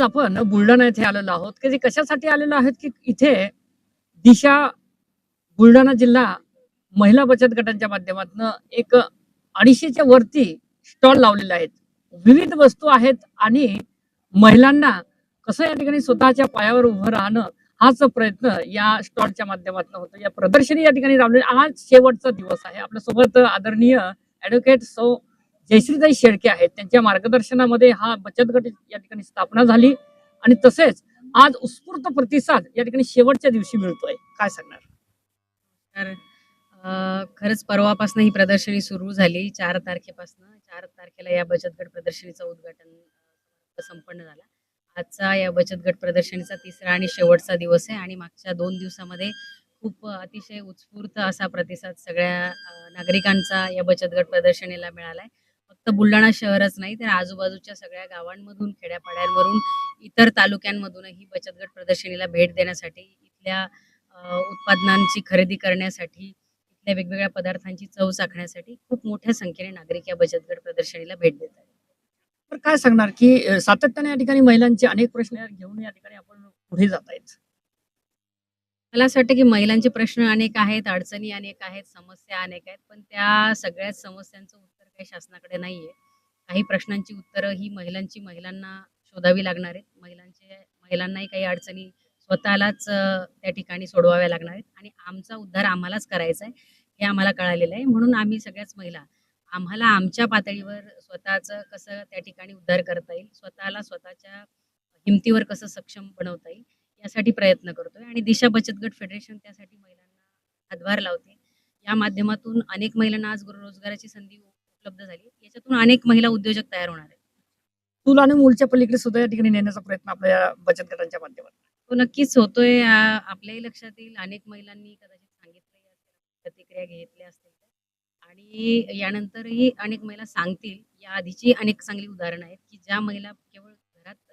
आज आपण बुलढाणा येथे आलेलो आहोत की कशासाठी आलेलो आहोत की इथे दिशा बुलढाणा जिल्हा महिला बचत गटांच्या माध्यमातून एक अडीचशेच्या वरती स्टॉल लावलेले आहेत. विविध वस्तू आहेत आणि महिलांना कसं या ठिकाणी स्वतःच्या पायावर उभं राहणं हाच प्रयत्न या स्टॉलच्या माध्यमातून होतो. या प्रदर्शनी या ठिकाणी लावलेली आज शेवटचा दिवस आहे. आपल्यासोबत आदरणीय ऍडव्होकेट सौ जयश्रीताई शेळके आहेत. त्यांच्या मार्गदर्शनामध्ये हा बचत गट या ठिकाणी स्थापना झाली आणि तसेच आज उत्स्फूर्त प्रतिसाद या ठिकाणी शेवटच्या दिवशी मिळतोय. काय सांगणार? तर खरंच परवापासून ही प्रदर्शनी सुरू झाली. चार तारखेपासून. चार तारखेला या बचत गट प्रदर्शनीचं उद्घाटन संपन्न झाला. आजचा या बचत गट प्रदर्शनीचा तिसरा आणि शेवटचा दिवस आहे आणि मागच्या दोन दिवसामध्ये खूप अतिशय उत्स्फूर्त असा प्रतिसाद सगळ्या नागरिकांचा या बचत गट प्रदर्शनीला मिळालाय. फक्त बुलढाणा शहरच नाही तर आजूबाजूच्या सगळ्या गावांमधून खेड्यापाड्यांवरून इतर तालुक्यांमधूनही बचत गट प्रदर्शनीला भेट देण्यासाठी इथल्या उत्पादनांची खरेदी करण्यासाठी इथल्या वेगवेगळ्या पदार्थांची चव चाखण्यासाठी खूप मोठ्या संख्येने नागरिक या बचत गट प्रदर्शनीला भेट देत आहेत. तर काय सांगणार की सातत्याने या ठिकाणी महिलांचे अनेक प्रश्न घेऊन या ठिकाणी आपण पुढे जात आहेत. मला असं वाटतं की महिलांचे प्रश्न अनेक आहेत अडचणी अनेक आहेत समस्या अनेक आहेत पण त्या सगळ्याच समस्यांचं काही शासनाकडे नाहीये. काही प्रश्नांची उत्तरं ही महिलांची महिलांना शोधावी लागणार आहेत. महिलांचे महिलांनाही काही अडचणी स्वतःलाच त्या ठिकाणी सोडवाव्या लागणार आहेत. आणि आमचा उद्धार आम्हालाच करायचा आहे हे आम्हाला कळालेलं आहे. म्हणून आम्ही सगळ्याच महिला आम्हाला आमच्या पातळीवर स्वतःचं कसं त्या ठिकाणी उद्धार करता येईल स्वतःला स्वतःच्या हिमतीवर कसं सक्षम बनवता येईल यासाठी प्रयत्न करतोय. आणि दिशा बचत गट फेडरेशन त्यासाठी महिलांना हातभार लावते. या माध्यमातून अनेक महिलांना आज रोजगाराची संधी उपलब्ध झाली याच्यातून अनेक महिला उद्योजक तयार होणार आहेत. चूल आणि मूलच्या पलीकडे सुद्धा या ठिकाणी नेण्याचा प्रयत्न आपल्या या बचत गटांच्या माध्यमातून. तो नक्कीच होतोय. आपल्याही लक्षात येईल. अनेक महिलांनी कदाचित सांगितलंही असेल प्रतिक्रिया घेतल्या असतील. आणि यानंतरही अनेक महिला सांगतील. या आधीची अनेक चांगली उदाहरणं आहेत की ज्या महिला केवळ घरात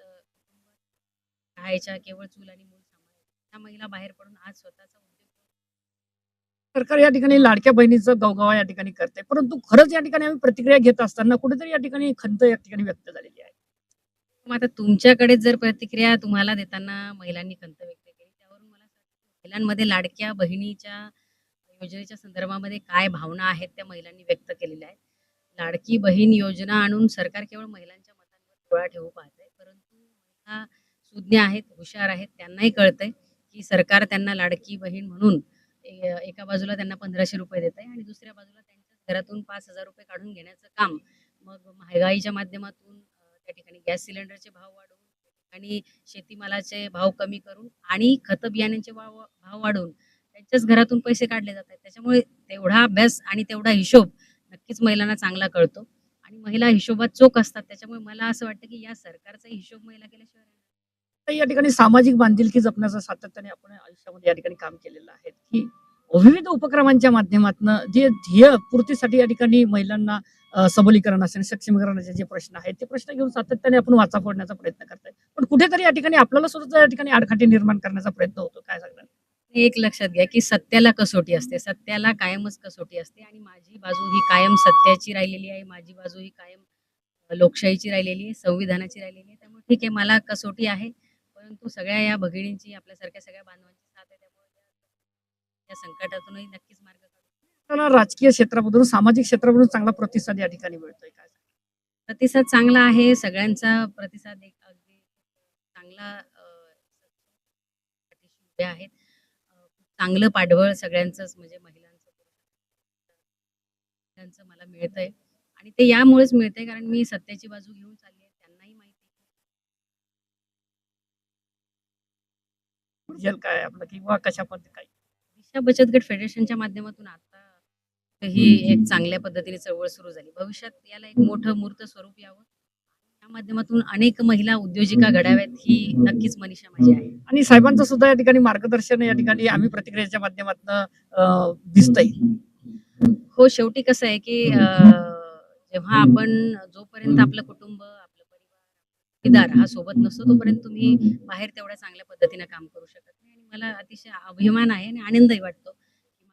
राहायच्या केवळ चूल आणि मूल सांभाळायच्या त्या महिला बाहेर पडून आज स्वतःचा सरकार या ठिकाणी लाडक्या बहिणीचं गवगवा या ठिकाणी करते परंतु खरंच या ठिकाणी आम्ही प्रतिक्रिया घेत असताना कुठेतरी या ठिकाणी खंत या ठिकाणी व्यक्त झालेली आहे. मग आता तुमच्याकडे जर प्रतिक्रिया तुम्हाला देताना महिलांनी खंत व्यक्त केली त्यावरून मला महिलांमध्ये लाडक्या बहिणीच्या योजनेच्या संदर्भामध्ये काय भावना आहेत त्या महिलांनी व्यक्त केलेल्या आहेत? लाडकी बहीण योजना आणून सरकार केवळ महिलांच्या मतांवर डोळा ठेवू पाहतंय परंतु महिला सुज्ञ आहेत हुशार आहेत त्यांनाही कळतंय की सरकार त्यांना लाडकी बहीण म्हणून एका बाजूला त्यांना पंधराशे रुपये देत आहे आणि दुसऱ्या बाजूला त्यांच्या घरातून पाच हजार रुपये काढून घेण्याचं काम. मग महागाईच्या माध्यमातून त्या ठिकाणी गॅस सिलेंडरचे भाव वाढवून आणि शेतीमालाचे भाव कमी करून आणि खत बियाण्यांचे भाव भाव वाढवून त्यांच्याच घरातून पैसे काढले जात आहेत. त्याच्यामुळे तेवढा अभ्यास आणि तेवढा हिशोब नक्कीच महिलांना चांगला कळतो. आणि महिला हिशोबात चोख असतात. त्याच्यामुळे मला असं वाटतं की या सरकारचा हिशोब महिला केल्याशिवाय या ठिकाणी सामाजिक बांधिलकी जपण्याचं सातत्याने आपण आयुष्यामध्ये या ठिकाणी काम केलेलं आहे. की विविध उपक्रमांच्या माध्यमातून जे ध्येय पूर्तीसाठी या ठिकाणी महिलांना सबलीकरण असेल सक्षमीकरणाचे जे प्रश्न आहेत ते प्रश्न घेऊन सातत्याने आपण वाचा फोडण्याचा प्रयत्न करतोय. पण कुठेतरी या ठिकाणी आपल्याला सुद्धा या ठिकाणी आडखाटी निर्माण करण्याचा प्रयत्न होतो काय सांगणार एक लक्षात घ्या की सत्याला कसोटी असते. सत्याला कायमच कसोटी असते आणि माझी बाजू ही कायम सत्याची राहिलेली आहे. माझी बाजू ही कायम लोकशाहीची राहिलेली आहे संविधानाची राहिलेली आहे. त्यामुळे ठीक आहे मला कसोटी आहे. परंतु सगळ्या या भगिनींची आपल्यासारख्या सगळ्या बांधवांची साथ आहे त्यामुळे त्या- या संकटातूनही नक्कीच मार्ग काढू आपल्याला राजकीय क्षेत्रामधून सामाजिक क्षेत्रामधून चांगला प्रतिसाद या ठिकाणी मिळतोय काय प्रतिसाद चांगला आहे सगळ्यांचा प्रतिसाद एक अगदी चांगला अ, पाठीशी उभे आहेत अ, खूप चांगलं पाठबळ सगळ्यांचंच म्हणजे महिलांचं त्यांचं मला मिळतंय. आणि ते यामुळेच मिळतंय कारण मी सत्याची बाजू घेऊन चालली आहे त्यांनाही माहिती रिझल्ट काय आपलं किंवा कशा पद्धती काय? दिशा बचत गट फेडरेशनच्या माध्यमातून आता ही एक चांगल्या पद्धतीने चळवळ सुरू झाली. भविष्यात याला एक मोठं मूर्त स्वरूप यावं. या माध्यमातून अनेक महिला उद्योजिका घडाव्यात ही नक्कीच मनीषा माझी आहे. आणि साहेबांचं सुद्धा या ठिकाणी मार्गदर्शन या ठिकाणी आम्ही प्रतिक्रियेच्या माध्यमातून दिसतंय. हो शेवटी कसं आहे की जेव्हा आपण जोपर्यंत आपलं कुटुंब जोडीदार हा सोबत नसतो तोपर्यंत तुम्ही बाहेर तेवढ्या चांगल्या पद्धतीने काम करू शकत नाही. आणि मला अतिशय अभिमान आहे आणि आनंदही वाटतो.